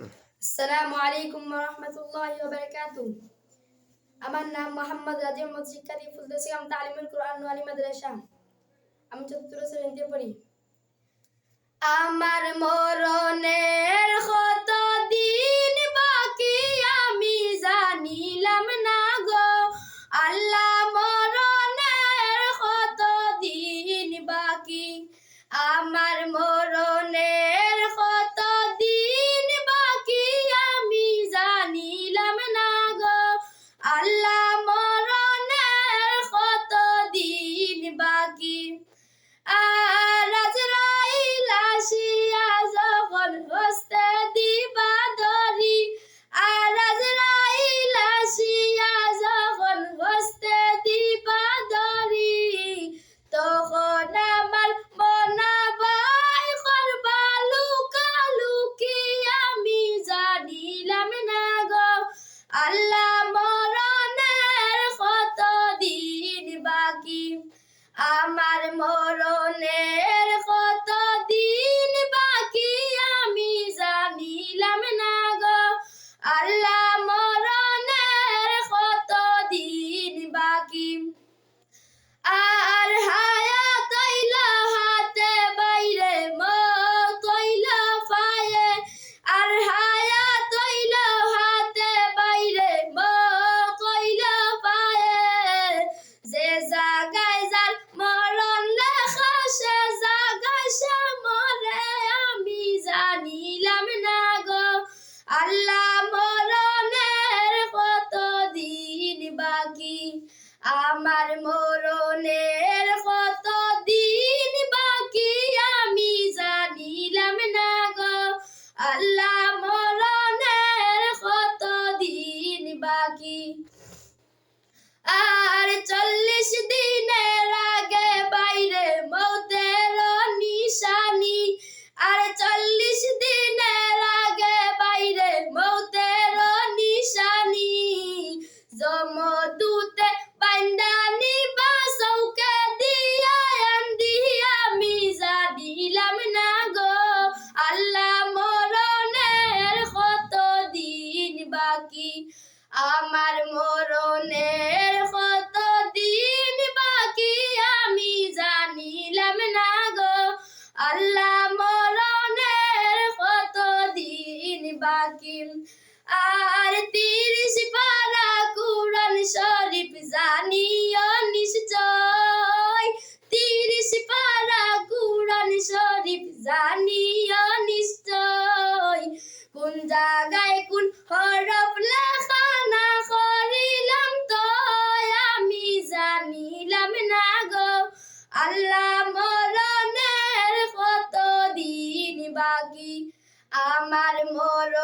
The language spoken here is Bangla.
আসসালামু আলাইকুম রহমতুল্লাহি বারাকাতু আমার নাম মোহাম্মদ রাজি মোহাম্মদ শিক্ষার্থী ফুলদসিয়াম তালিমুল কোরআন ওয়ালি মাদ্রাসা। আমি চতুর্থ শ্রেণীতে পড়ি। আমার মরণের কত দিন বাকি আমি জানিলাম না গো। আল্লাহ মরণের কত দিন বাকি? আমার আর আমার মরণের কত দিন বাকি আমি জানিলাম না গো। আল্লাহ, মরণের কত দিন বাকি? আর চল্লিশ দিনের আগে বাইরে মৌতের নিশানি। আর চল্লিশ দিনের বাকি আমার মরণের কত দিন বাকি আমি জানিলাম না গো। আল্লাহ মরণের কত দিন বাকি? আর তিরিশ পারা কুরআন শরীফ জানিও নিশ্চয়। কোন জায়গায় কোন হরফ লেখা না করিলাম তো, আমি জানিলাম না গো। আল্লাহ মরণের কত দিন বাকি? আমার মরণের